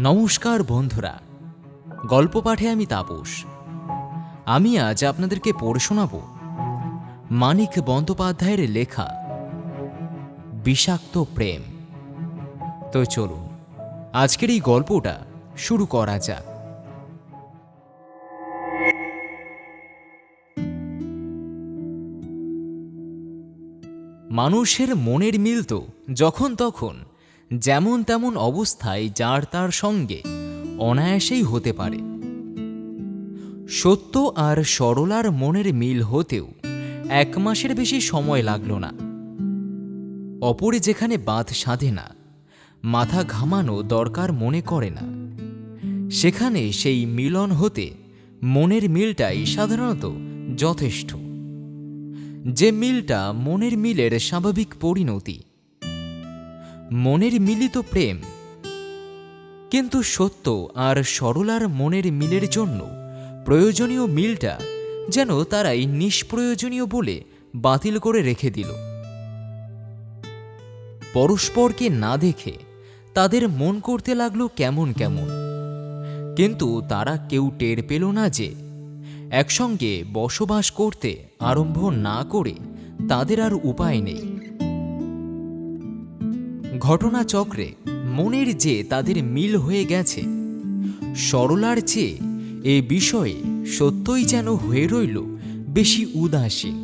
নমস্কার বন্ধুরা, গল্প পাঠে আমি তাপস। আমি আজ আপনাদেরকে পড়ে শোনাব মানিক বন্দ্যোপাধ্যায়ের লেখা, বিষাক্ত প্রেম। তো চলুন, আজকের এই গল্পটা শুরু করা যাক। মানুষের মনের মিল তো যখন তখন যেমন তেমন অবস্থায় যার তার সঙ্গে অনায়াসেই হতে পারে। সত্য আর সরলার মনের মিল হতেও এক মাসের বেশি সময় লাগল না। অপরে যেখানে বাঁধ সাধে না, মাথা ঘামানো দরকার মনে করে না। সেখানে সেই মিলন হতে মনের মিলটাই সাধারণত যথেষ্ট। যে মিলটা মনের মিলের স্বাভাবিক পরিণতি মনের মিলিত প্রেম। কিন্তু সত্য আর সরলার মনের মিলের জন্য প্রয়োজনীয় মিলটা যেন তারাই নিষ্প্রয়োজনীয় বলে বাতিল করে রেখে দিল। পরস্পরকে না দেখে তাদের মন করতে লাগল কেমন কেমন। কিন্তু তারা কেউ টের পেল না যে একসঙ্গে বসবাস করতে আরম্ভ না করে তাদের আর উপায় নেই। ঘটনাচক্রে মনের যে তাদের মিল হয়ে গেছে, সরলার চেয়ে এ বিষয়ে সত্যই যেন হয়ে রইল বেশি উদাসীন।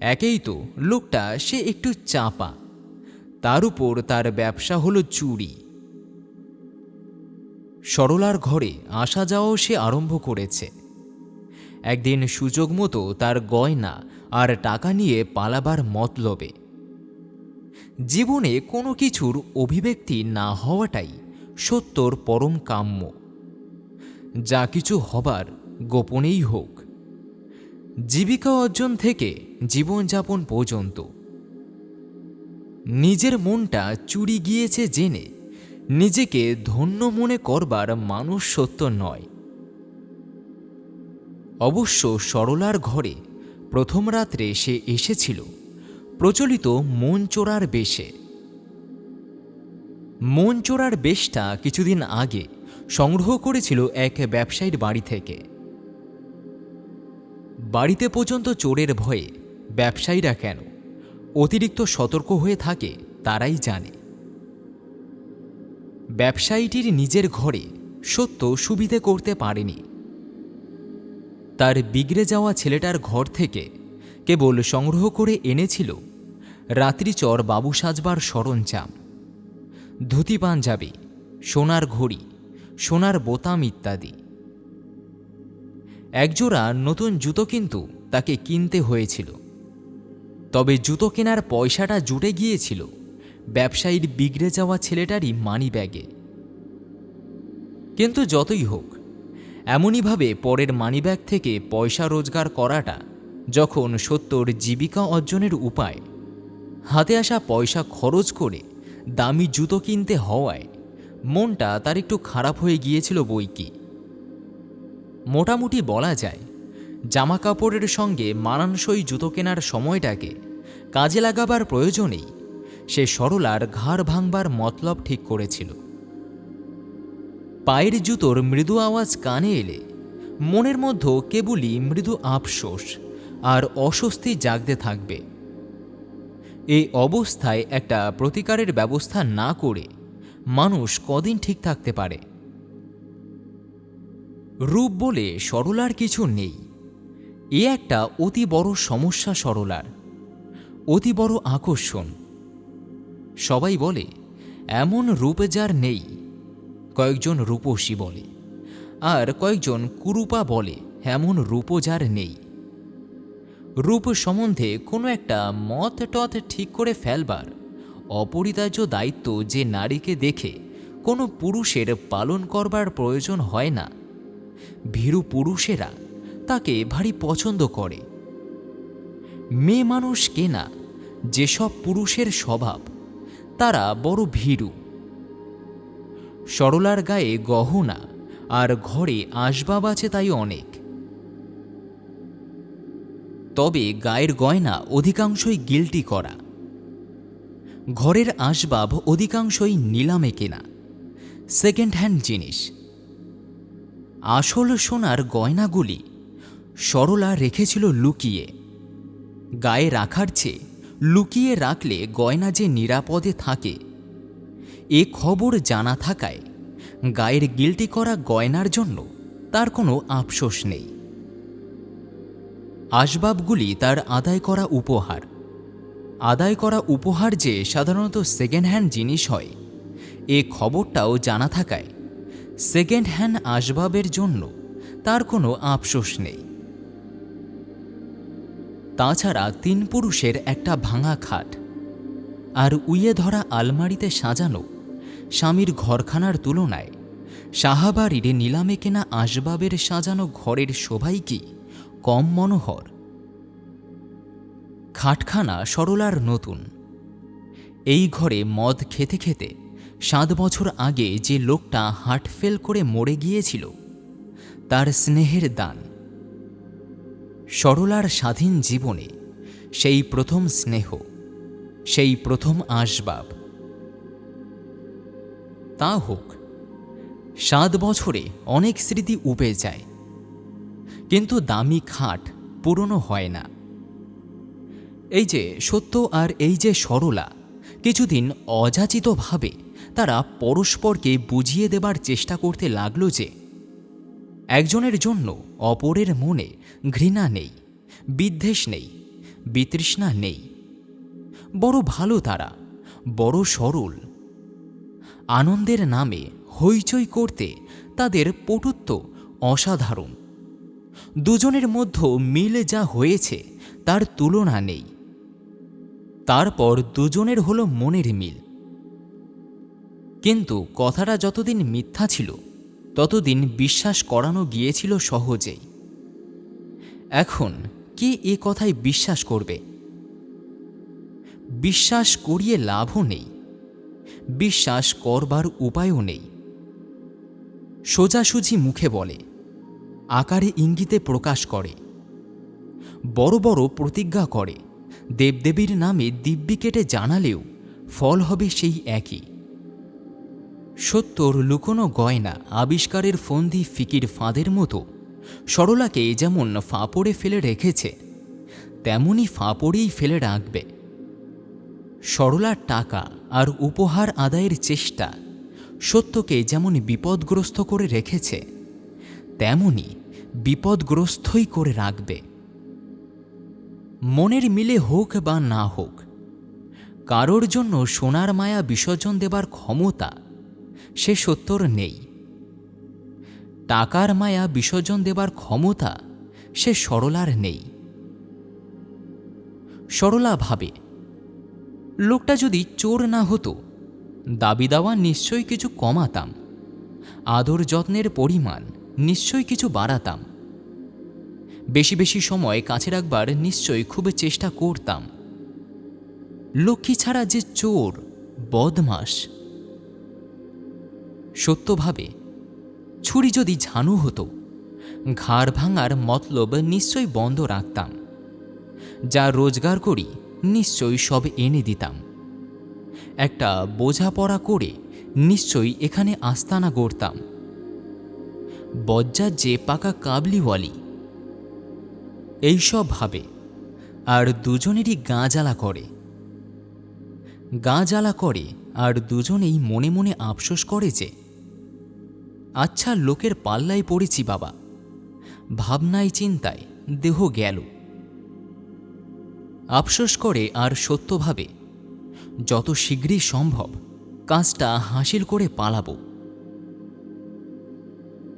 একেই তো লোকটা সে একটু চাপা, তার উপর তার ব্যবসা হলো চুরি। সরলার ঘরে আসা যাওয়াও সে আরম্ভ করেছে। একদিন সুযোগ মতো তার গয়না আর টাকা নিয়ে পালাবার মতলবে। জীবনে কোনো কিছুর অভিব্যক্তি না হওয়াটাই সত্যর পরম কাম্য। যা কিছু হবার গোপনেই হোক। জীবিকা অর্জন থেকে জীবনযাপন পর্যন্ত। নিজের মনটা চুরি গিয়েছে জেনে নিজেকে ধন্য মনে করবার মানুষ সত্য নয়। অবশ্য সরলার ঘরে প্রথম রাত্রে সে এসেছিল। প্রচলিত মন চোরার বেশে। মন চোরার বেশটা কিছুদিন আগে সংগ্রহ করেছিল এক ব্যবসায়ীর বাড়ি থেকে। বাড়িতে পর্যন্ত চোরের ভয়ে ব্যবসায়ীরা কেন অতিরিক্ত সতর্ক হয়ে থাকে তারাই জানে। ব্যবসায়ীটির নিজের ঘরে সত্য সুবিধে করতে পারেনি। তার বিগড়ে যাওয়া ছেলেটার ঘর থেকে কেবল সংগ্রহ করে এনেছিল। রাত্রিচর বাবু সাজবার সরঞ্জাম ধুতি পাঞ্জাবি, সোনার ঘড়ি, সোনার বোতাম ইত্যাদি। একজোড়া নতুন জুতো কিন্তু তাকে কিনতে হয়েছিল। তবে জুতো কেনার পয়সাটা জুটে গিয়েছিল ব্যবসায়ীর বিগড়ে যাওয়া ছেলেটারই মানি ব্যাগে। কিন্তু যতই হোক এমনইভাবে পরের মানিব্যাগ থেকে পয়সা রোজগার করাটা যখন সত্যর জীবিকা অর্জনের উপায়, হাতে আসা পয়সা খরচ করে দামি জুতো কিনতে হওয়ায় মনটা তার একটু খারাপ হয়ে গিয়েছিল বই কি। মোটামুটি বলা যায় জামা কাপড়ের সঙ্গে মানানসই জুতো কেনার সময়টাকে কাজে লাগাবার প্রয়োজনেই সে সরলার ঘাড় ভাঙবার মতলব ঠিক করেছিল। পায়ের জুতোর মৃদু আওয়াজ কানে এলে মনের মধ্যে কেবলই মৃদু আফসোস আর অস্বস্তি জাগতে থাকবে। এই অবস্থায় একটা প্রতিকারের ব্যবস্থা না করে মানুষ কদিন ঠিক থাকতে পারে। রূপ বলে সরলার কিছু নেই। এ একটা অতি বড় সমস্যা সরলার। অতি বড় আকর্ষণ। সবাই বলে, এমন রূপ যার নেই। কয়েকজন রূপসী বলে। আর কয়েকজন কুরূপা বলে, এমন রূপ যার নেই। রূপ সম্বন্ধে কোনো একটা মত টথ ঠিক করে ফেলবার অপরিতার্য দায়িত্ব যে নারীকে দেখে কোনো পুরুষের পালন করবার প্রয়োজন হয় না। ভীরু পুরুষেরা তাকে ভারী পছন্দ করে। মেয়ে মানুষ কেনা যেসব পুরুষের স্বভাব, তারা বড় ভীরু। সরলার গায়ে গহনা আর ঘরে আসবাব আছে তাই অনেক। তবে গায়ের গয়না অধিকাংশই গিল্টি করা। ঘরের আসবাব অধিকাংশই নিলামে কেনা। সেকেন্ড হ্যান্ড জিনিস। আসল সোনার গয়নাগুলি সরলা রেখেছিল লুকিয়ে। গায়ে রাখার চেয়ে লুকিয়ে রাখলে গয়না যে নিরাপদে থাকে, এ খবর জানা থাকায় গায়ের গিলটি করা গয়নার জন্য তার কোনো আফসোস নেই। আসবাবগুলি তার আদায় করা উপহার। আদায় করা উপহার যে সাধারণত সেকেন্ড হ্যান্ড জিনিস হয়, এ খবরটাও জানা থাকায় সেকেন্ড হ্যান্ড আসবাবের জন্য তার কোনো আফসোস নেই। তাছাড়া তিন পুরুষের একটা ভাঙা খাট আর উইয়ে ধরা আলমারিতে সাজানো স্বামীর ঘরখানার তুলনায় সাহাবাড়ির নিলামে কেনা আসবাবের সাজানো ঘরের শোভাই কি? কম মনোহর। খাটখানা সরলার নতুন। এই ঘরে মদ খেতে খেতে সাত বছর আগে যে লোকটা হার্ট ফেল করে মরে গিয়েছিল, তার স্নেহের দান। সরলার স্বাধীন জীবনে সেই প্রথম স্নেহ, সেই প্রথম আসবাব। তা হোক, সাত বছরে অনেক স্মৃতি উবে যায়। কিন্তু দামি খাট পুরনো হয় না। এই যে সত্য আর এই যে সরলা, কিছুদিন অযাচিতভাবে তারা পরস্পরকে বুঝিয়ে দেবার চেষ্টা করতে লাগল যে, একজনের জন্য অপরের মনে ঘৃণা নেই, বিদ্বেষ নেই, বিতৃষ্ণা নেই। বড় ভালো তারা, বড় সরল। আনন্দের নামে হইচই করতে তাদের পটুত্ব অসাধারণ। দুজনের মধ্যে মিলে যা হয়েছে, তার তুলনা নেই। তারপর দুজনের হলো মনের মিল। কিন্তু কথাটা যতদিন মিথ্যা ছিল, ততদিন বিশ্বাস করানো গিয়েছিল সহজেই। এখন কে এ কথায় বিশ্বাস করবে? বিশ্বাস করিয়ে লাভও নেই। বিশ্বাস করবার উপায়ও নেই। সোজাসুজি মুখে বলে আকারে ইঙ্গিতে প্রকাশ করে। বড় বড় প্রতিজ্ঞা করে। দেবদেবীর নামে দিব্যি কেটে জানালেও ফল হবে সেই একই। সত্যর লুকোনো গয়না আবিষ্কারের ফন্দি ফিকির ফাঁদের মতো সরলাকে যেমন ফাঁপড়ে ফেলে রেখেছে তেমনই ফাঁপড়েই ফেলে রাখবে। সরলার টাকা আর উপহার আদায়ের চেষ্টা সত্যকে যেমন বিপদগ্রস্ত করে রেখেছে তেমনি বিপদগ্রস্তই করে রাখবে। মনের মিলে হোক বা না হোক, কারোর জন্য সোনার মায়া বিসর্জন দেবার ক্ষমতা সে সত্যর নেই। টাকার মায়া বিসর্জন দেবার ক্ষমতা সে সরলার নেই। সরলা ভাবে, লোকটা যদি চোর না হতো, দাবি দাওয়া নিশ্চয়ই কিছু কমাতাম, আদর যত্নের পরিমাণ নিশ্চয়ই কিছু বাড়াতাম। বেশি বেশি সময় কাছে রাখবার নিশ্চয়ই খুব চেষ্টা করতাম। লক্ষ্মী ছাড়া যে চোর বদমাস সত্যভাবে, ছুরি যদি ঝানু হতো, ঘাড় ভাঙার মতলব নিশ্চয়ই বন্ধ রাখতাম। যা রোজগার করি, নিশ্চয়ই সব এনে দিতাম। একটা বোঝাপড়া করে নিশ্চয়ই এখানে আস্তানা গড়তাম। বজ্জার যে পাকা কাবলিওয়ালি এইসব ভাবে আর দুজনেরই গা জ্বালা করে। গা জ্বালা করে আর দুজনেই মনে মনে আফসোস করে যে আচ্ছা লোকের পাল্লায় পড়েছি বাবা, ভাবনায় চিন্তায় দেহ গেল। আফসোস করে আর সত্যভাবে যত শীঘ্রই সম্ভব কাজটা হাসিল করে পালাবো।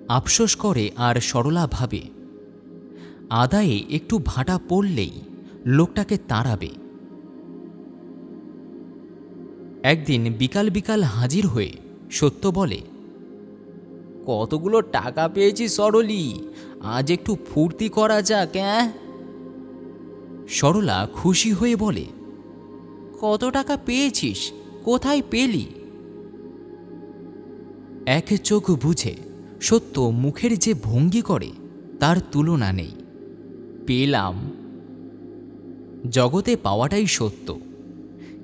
আফসোস করে আর সরলা ভাবে, আদায়ে একটু ভাটা পড়লেই লোকটাকে তাড়াবে। একদিন বিকাল বিকাল হাজির হয়ে সত্য বলে, কতগুলো টাকা পেয়েছি সরলি, আজ একটু ফুর্তি করা যাক হ্যাঁ সরলা খুশি হয়ে বলে, কত টাকা পেয়েছিস? কোথায় পেলি? এক চোখ বুঝে সত্য মুখের যে ভঙ্গি করে, তার তুলনা নেই। পেলাম। জগতে পাওয়াটাই সত্য।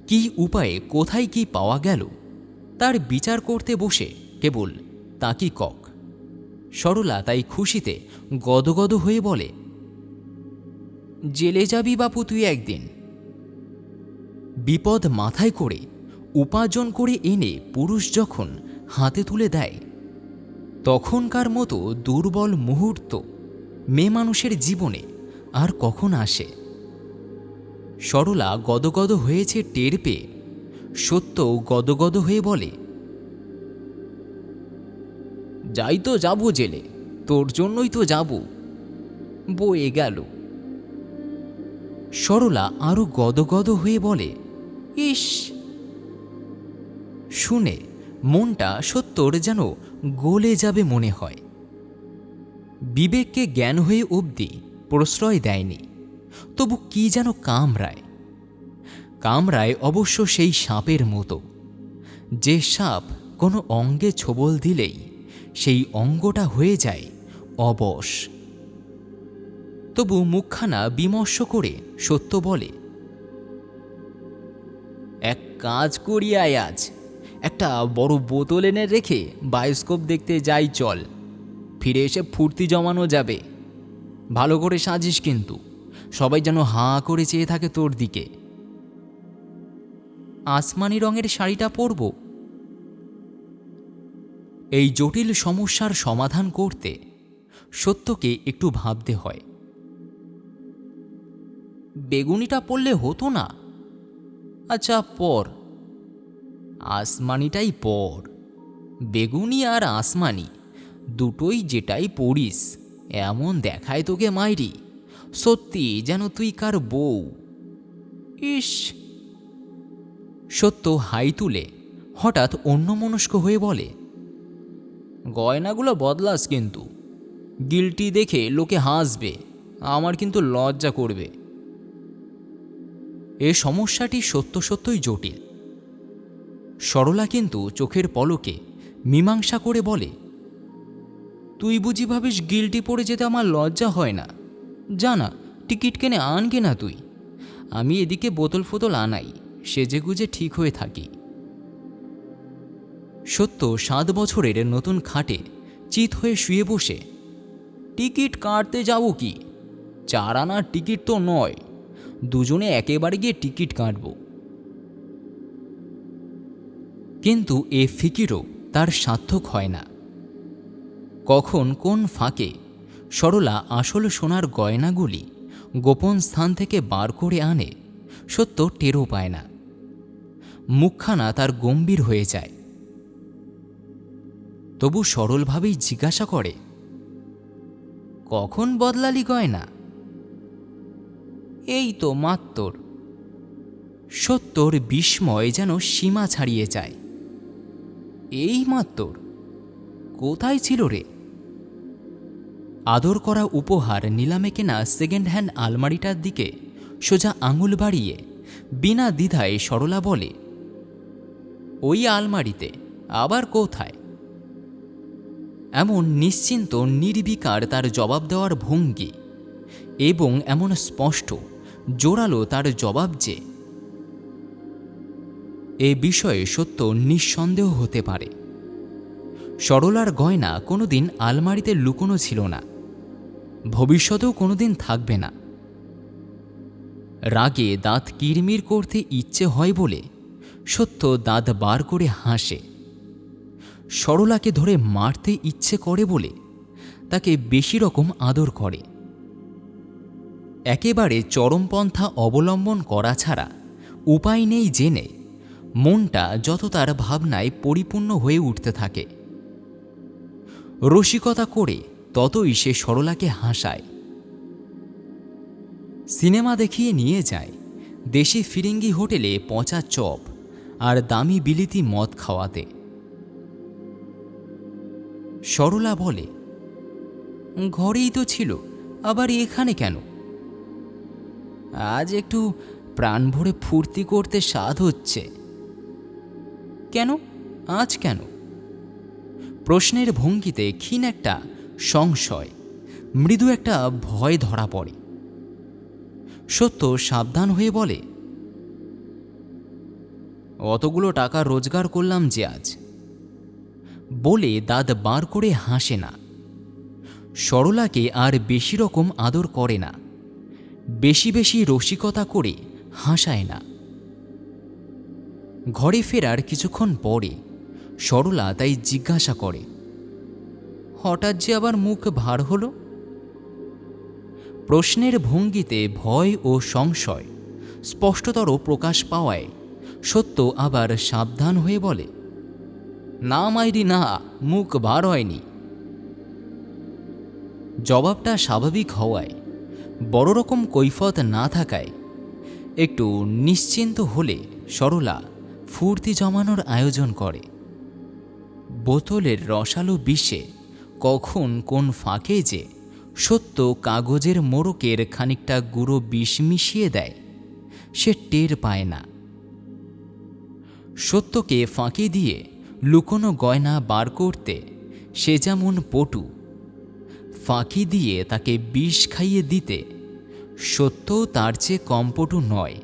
কি উপায়ে, কোথায় কি পাওয়া গেল, তার বিচার করতে বসে কেবল তাকি কক। সরলা তাই খুশিতে গদগদ হয়ে বলে, জেলে যাবি বাপু তুই একদিন। বিপদ মাথায় করে, উপার্জন করে এনে পুরুষ যখন হাতে তুলে দেয় তখনকার মতো দুর্বল মুহূর্ত মেয়ে মানুষের জীবনে আর কখন আসে? সরলা গদগদ হয়েছে টের পেয়ে, সত্য গদগদ হয়ে বলে, যাই তো যাব জেলে, তোর জন্যই তো যাব। বয়ে গেল। সরলা আরও গদগদ হয়ে বলে, ইস! শুনে মনটা সত্যর যেন গলে যাবে মনে হয়। বিবেককে জ্ঞান হয়ে অবধি প্রশ্রয় দেয়নি। তবু কি যেন কামরায় কামরায় অবশ্য সেই সাপের মতো। যে সাপ কোনো অঙ্গে ছোবল দিলেই সেই অঙ্গটা হয়ে যায় অবশ। তবু মুখখানা বিমর্ষ করে সত্য বলে, এক কাজ করি আয় আজ একটা বড় বোতল এনে রেখে বায়োস্কোপ দেখতে যাই চল। ফিরে এসে ফুর্তি জমানো যাবে। ভালো করে সাজিস কিন্তু। সবাই যেন হাঁ করে চেয়ে থাকে তোর দিকে। আসমানি রঙের শাড়িটা পরব? এই জটিল সমস্যার সমাধান করতে সত্যকে একটু ভাবতে হয়। বেগুনিটা পড়লে হতো না? আচ্ছা পর। আসমানিটাই পর। বেগুনি আর আসমানি, দুটোই যেটাই পড়িস, এমন দেখায় তোকে মাইরি, সত্যি যেন তুই কার বউ। ইস! সত্য হাই তুলে হঠাৎ অন্যমনস্ক হয়ে বলে, গয়নাগুলো বদলাস কিন্তু। গিলটি দেখে লোকে হাসবে, আমার কিন্তু লজ্জা করবে। এ সমস্যাটি সত্য সত্যই জটিল। সরলা কিন্তু চোখের পলকে মীমাংসা করে বলে, তুই বুঝি ভাবিস গিলটি পড়ে যেতে আমার লজ্জা হয় না? জানা টিকিট কেনে আনগে না তুই? আমি এদিকে বোতল ফোতল আনাই, সেজে গুজে ঠিক হয়ে থাকি। সত্য সাত বছরের নতুন খাটে চিত হয়ে শুয়ে বসে, টিকিট কাটতে যাব কি? চার আনার টিকিট তো নয়। দুজনে একেবারে গিয়ে টিকিট কাটব। কিন্তু এ ফিকিরও তার সার্থক হয় না। কখন কোন ফাঁকে সরলা আসল সোনার গয়নাগুলি গোপন স্থান থেকে বার করে আনে, সত্য টেরও পায় না। মুখখানা তার গম্ভীর হয়ে যায়। তবু সরলভাবেই জিজ্ঞাসা করে, কখন বদলালি গয়না? এই তো মাত্তর। সত্যর বিস্ময় যেন সীমা ছাড়িয়ে যায়। এই মাত্তর? কোথায় ছিল রে? আদর করা উপহার নিলামে কেনা সেকেন্ড হ্যান্ড আলমারিটার দিকে সোজা আঙুল বাড়িয়ে বিনা দ্বিধায় সরলা বলে, ওই আলমারিতে আবার কোথায়? এমন নিশ্চিন্ত নির্বিকার তার জবাব দেওয়ার ভঙ্গি এবং এমন স্পষ্ট জোরালো তার জবাব যে এ বিষয়ে সত্য নিঃসন্দেহ হতে পারে। সরলার গয়না কোনোদিন আলমারিতে লুকোনো ছিল না। ভবিষ্যতেও কোনোদিন থাকবে না। রাগে দাঁত কিরমির করতে ইচ্ছে হয় বলে সত্য দাঁত বার করে হাসে। সরলাকে ধরে মারতে ইচ্ছে করে বলে তাকে বেশি রকম আদর করে। একেবারে চরমপন্থা অবলম্বন করা ছাড়া উপায় নেই জেনে মনটা যত তার ভাবনায় পরিপূর্ণ হয়ে উঠতে থাকে। রসিকতা করে ততই সে সরলাকে হাসায়। সিনেমা দেখিয়ে নিয়ে যায়, দেশি ফিরিঙ্গি হোটেলে পচা চপ আর দামি বিলিতি মদ খাওয়াতে। সরলা বলে, ঘরেই তো ছিল, আবার এখানে কেন? আজ একটু প্রাণ ভরে ফুর্তি করতে স্বাদ হচ্ছে। কেন? আজ কেন? প্রশ্নের ভঙ্গিতে ক্ষীণ একটা সংশয়, মৃদু একটা ভয় ধরা পড়ে। সত্য সাবধান হয়ে বলে, অতগুলো টাকা রোজগার করলাম যে আজ। বলে দাঁত বার করে হাসে না। সরলাকে আর বেশি রকম আদর করে না। বেশি বেশি রসিকতা করে হাসায় না। ঘরে ফেরার কিছুক্ষণ পরে সরলা তাই জিজ্ঞাসা করে, হঠাৎ যে আবার মুখ ভার হলো? প্রশ্নের ভঙ্গিতে ভয় ও সংশয় স্পষ্টতর প্রকাশ পাওয়ায় সত্য আবার সাবধান হয়ে বলে, না মাইরি, না, মুখ ভার হয়নি। জবাবটা স্বাভাবিক হওয়ায় বড় রকম কৈফত না থাকায় একটু নিশ্চিন্ত হলে সরলা ফুর্তি জমানোর আয়োজন করে। বোতলের রসালো বিষে কখন কোন ফাঁকে যে সত্য কাগজের মোড়কের খানিকটা গুঁড়ো বিষ মিশিয়ে দেয়, সে টের পায় না। সত্যকে ফাঁকি দিয়ে লুকোনো গয়না বার করতে সে যেমন পটু, ফাঁকি দিয়ে তাকে বিষ খাইয়ে দিতে সত্যও তার চেয়ে কম পটু নয়।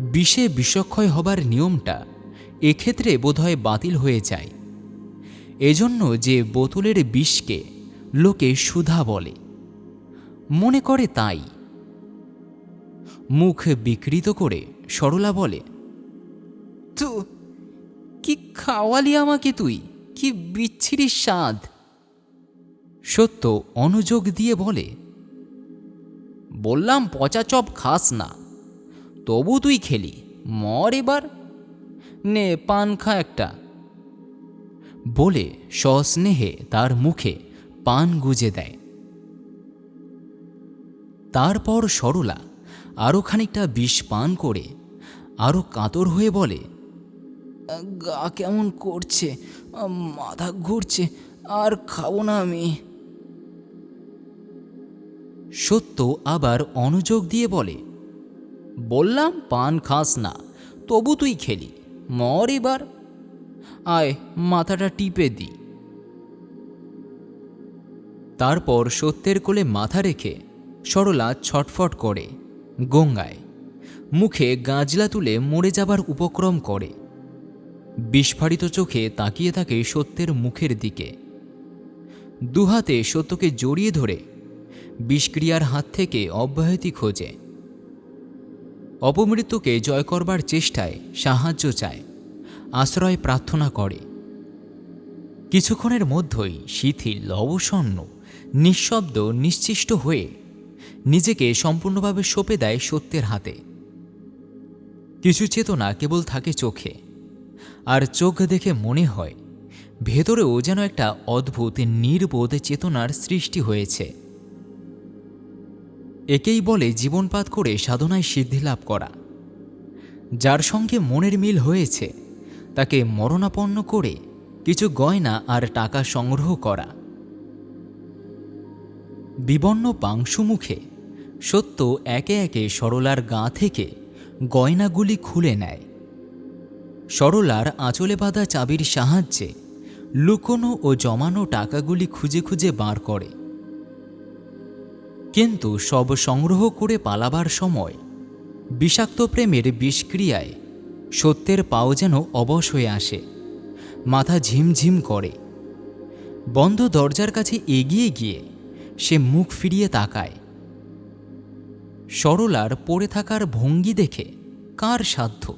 বিষে বিষক্ষয় হবার নিয়মটা এক্ষেত্রে বোধহয় বাতিল হয়ে যায়। এজন্য যে বোতলের বিষকে লোকে সুধা বলে। মনে করে তাই। মুখ বিকৃত করে সরলা বলে, তু, কি খাওয়ালি আমাকে তুই? কি বিচ্ছিরি স্বাদ? সত্য অনুযোগ দিয়ে বলে, বললাম পচা চপ খাস না। তবু তুই খেলি। মর এবার। নে, পান খা একটা। বলে সস্নেহে তার মুখে পান গুজে দেয়। তারপর সরলা আরও খানিকটা বিষ পান করে আরও কাতর হয়ে বলে, গা কেমন করছে? মাথা ঘুরছে। আর খাব না আমি। সত্য আবার অনুযোগ দিয়ে বলে বললাম, পান খাস না, তবু তুই খেলি। মর এবার। আয়, মাথাটা টিপে দি। তারপর সত্যের কোলে মাথা রেখে সরলা ছটফট করে গঙ্গায়। মুখে গাজলা তুলে মরে যাবার উপক্রম করে। বিস্ফারিত চোখে তাকিয়ে থাকে সত্যের মুখের দিকে। দুহাতে সত্যকে জড়িয়ে ধরে বিষক্রিয়ার হাত থেকে অব্যাহতি খোঁজে। অপমৃত্যুকে জয় করবার চেষ্টায় সাহায্য চায়, আশ্রয় প্রার্থনা করে। কিছুক্ষণের মধ্যেই শিথিল, অবসন্ন, নিঃশব্দ, নিশ্চিষ্ট হয়ে নিজেকে সম্পূর্ণভাবে সঁপে দেয় সত্যের হাতে। কিছু চেতনা কেবল থাকে চোখে, আর চোখ দেখে মনে হয়, ভেতরেও যেন একটা অদ্ভুত, নির্বোধ চেতনার সৃষ্টি হয়েছে। একেই বলে জীবনপাত করে সাধনায় সিদ্ধি লাভ করা। যার সঙ্গে মনের মিল হয়েছে, তাকে মরণাপন্ন করে কিছু গয়না আর টাকা সংগ্রহ করা। বিবর্ণ পাংশুমুখে সত্য একে একে সরলার গা থেকে গয়নাগুলি খুলে নেয়। সরলার আঁচলে বাঁধা চাবির সাহায্যে লুকোনো ও জমানো টাকাগুলি খুঁজে খুঁজে বার করে। কিন্তু সব সংগ্রহ করে পালাবার সময় বিষাক্ত প্রেমের বিষক্রিয়ায় সত্যের পাও যেন অবশ হয়ে আসে, মাথা ঝিমঝিম করে। বন্ধ দরজার কাছে এগিয়ে গিয়ে সে মুখ ফিরিয়ে তাকায়। সরলার পড়ে থাকার ভঙ্গি দেখে কার সাধ্য?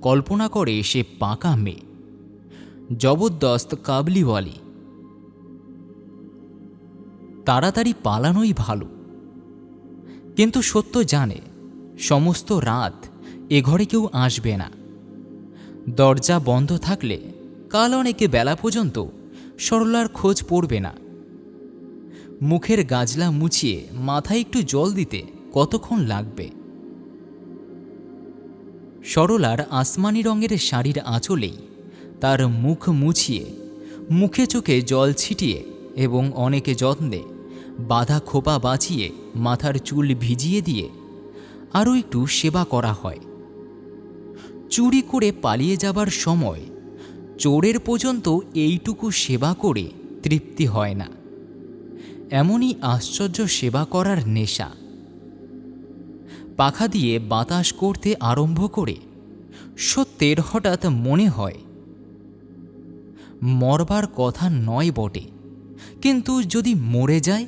কল্পনা করে সে পাকা মেয়ে। জবরদস্ত কাবলিওয়ালি। তাড়াতাড়ি পালানোই ভালো। কিন্তু সত্য জানে, সমস্ত রাত এ ঘরে কেউ আসবে না। দরজা বন্ধ থাকলে কাল অনেকে বেলা পর্যন্ত সরলার খোঁজ পড়বে না। মুখের গাজলা মুছিয়ে মাথায় একটু জল দিতে কতক্ষণ লাগবে? সরলার আসমানি রঙের শাড়ির আঁচলেই তার মুখ মুছিয়ে, মুখে চোখে জল ছিটিয়ে এবং অনেকে যত্নে বাঁধা খোপা বাঁচিয়ে মাথার চুল ভিজিয়ে দিয়ে আরও একটু সেবা করা হয়। চুরি করে পালিয়ে যাবার সময় চোরের পর্যন্ত এইটুকু সেবা করে তৃপ্তি হয় না। এমনই আশ্চর্য সেবা করার নেশা। পাখা দিয়ে বাতাস করতে আরম্ভ করে সত্যের হঠাৎ মনে হয়, মরবার কথা নয় বটে, কিন্তু যদি মরে যায়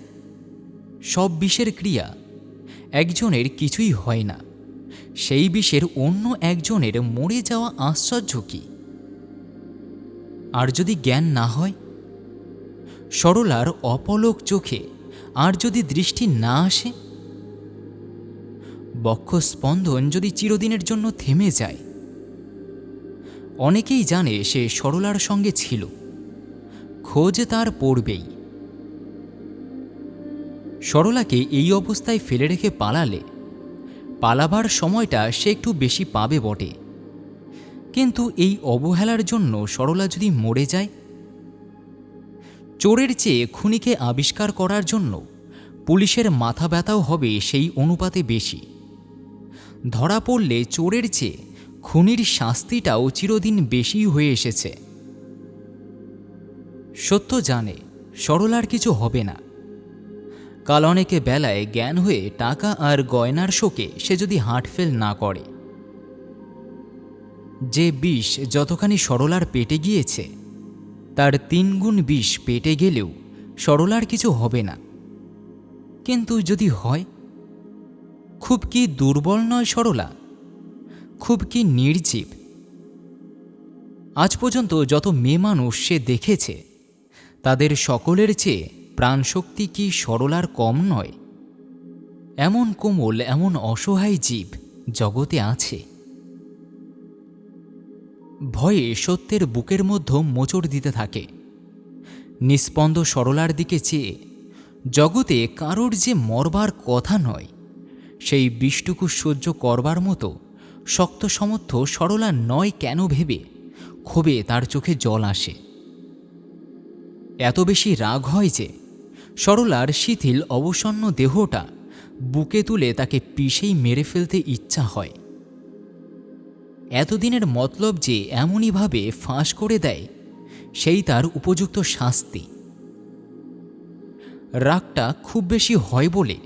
সব বিষের ক্রিয়া। একজনের কিছুই হয় না। সেই বিষের অন্য একজনের মরে যাওয়া আশ্চর্য কি? আর যদি জ্ঞান না হয়? সরলার অপলক চোখে আর যদি দৃষ্টি না আসে? বক্ষ স্পন্দন যদি চিরদিনের জন্য থেমে যায়? অনেকেই জানে সে সরলার সঙ্গে ছিল। খোঁজ তার পড়বেই। সরলাকে এই অবস্থায় ফেলে রেখে পালালে। পালাবার সময়টা সে একটু বেশি পাবে বটে। কিন্তু এই অবহেলার জন্য সরলা যদি মরে যায়, চোরের চেয়ে খুনিকে আবিষ্কার করার জন্য পুলিশের মাথা ব্যথাও হবে সেই অনুপাতে বেশি। ধরা পড়লে চোরের চেয়ে খুনির শাস্তিটাও চিরদিন বেশি হয়ে এসেছে। সত্য জানে, সরলার কিছু হবে না। কাল অনেকে বেলায় জ্ঞান হয়ে টাকা আর গয়নার শোকে সে যদি হাঁটফেল না করে। যে বিষ যতখানি সরলার পেটে গিয়েছে, তার তিনগুণ বিষ পেটে গেলেও সরলার কিছু হবে না। কিন্তু যদি হয়, খুব কি দুর্বল নয় সরলা? খুব কি নির্জীব? আজ পর্যন্ত যত মেয়ে মানুষ সে দেখেছে, তাদের সকলের চেয়ে প্রাণশক্তি কি সরলার কম নয়? এমন কোমল, এমন অসহায় জীব জগতে আছে। ভয়ে সত্যের বুকের মধ্যে মোচড় দিতে থাকে। নিস্পন্দ সরলার দিকে চেয়ে, জগতে কারোর যে মরবার কথা নয়, সেই বিষটুকু সহ্য করবার মতো শক্ত সমর্থ সরলা নয় কেন ভেবে ক্ষোভে তার চোখে জল আসে। এত বেশি রাগ হয় যে সরলার শিথিল, অবসন্ন দেহটা বুকে তুলে তাকে পিষেই মেরে ফেলতে ইচ্ছা হয়। এতদিনের মতলব যে এমনইভাবে ফাঁস করে দেয়, সেই তার উপযুক্ত শাস্তি। রাগটা খুব বেশি হয় বলে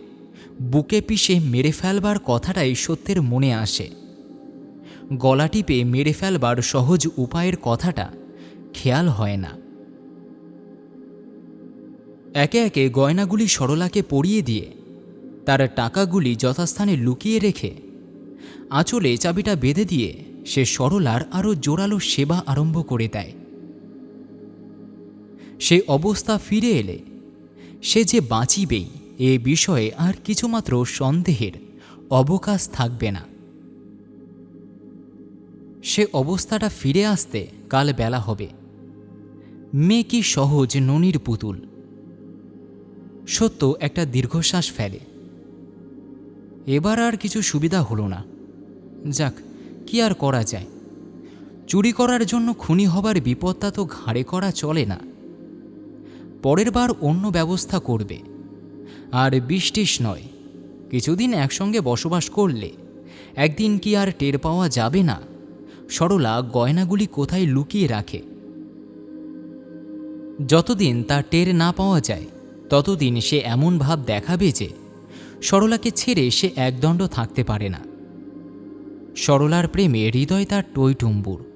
বুকে পিষে মেরে ফেলবার কথাটাই সত্যের মনে আসে। গলা টিপে মেরে ফেলবার সহজ উপায়ের কথাটা খেয়াল হয় না। একে একে গয়নাগুলি সরলাকে পরিয়ে দিয়ে, তার টাকাগুলি যথাস্থানে লুকিয়ে রেখে, আঁচলে চাবিটা বেঁধে দিয়ে সে সরলার আরও জোরালো সেবা আরম্ভ করে দেয়। সে অবস্থা ফিরে এলে, সে যে বাঁচিবেই এ বিষয়ে আর কিছুমাত্র সন্দেহের অবকাশ থাকবে না। সে অবস্থাটা ফিরে আসতে কাল বেলা হবে। মেয়ে কি সহজ ননির পুতুল। সত্য একটা দীর্ঘশ্বাস ফেলে। এবার আর কিছু সুবিধা হলো না। যাক, কি আর করা যায়? চুরি করার জন্য খুনি হবার বিপদটা তো ঘাড়ে করা চলে না। পরের বার অন্য ব্যবস্থা করবে। আর বৃষ্টিস নয়, কিছুদিন একসঙ্গে বসবাস করলে। একদিন কি আর টের পাওয়া যাবে না? সরলা গয়নাগুলি কোথায় লুকিয়ে রাখে? যতদিন তা টের না পাওয়া যায় ততদিন সে এমন ভাব দেখাবে যে সরলাকে ছেড়ে সে একদণ্ড থাকতে পারে না। সরলার প্রেমে হৃদয় তার টইটুম্বুর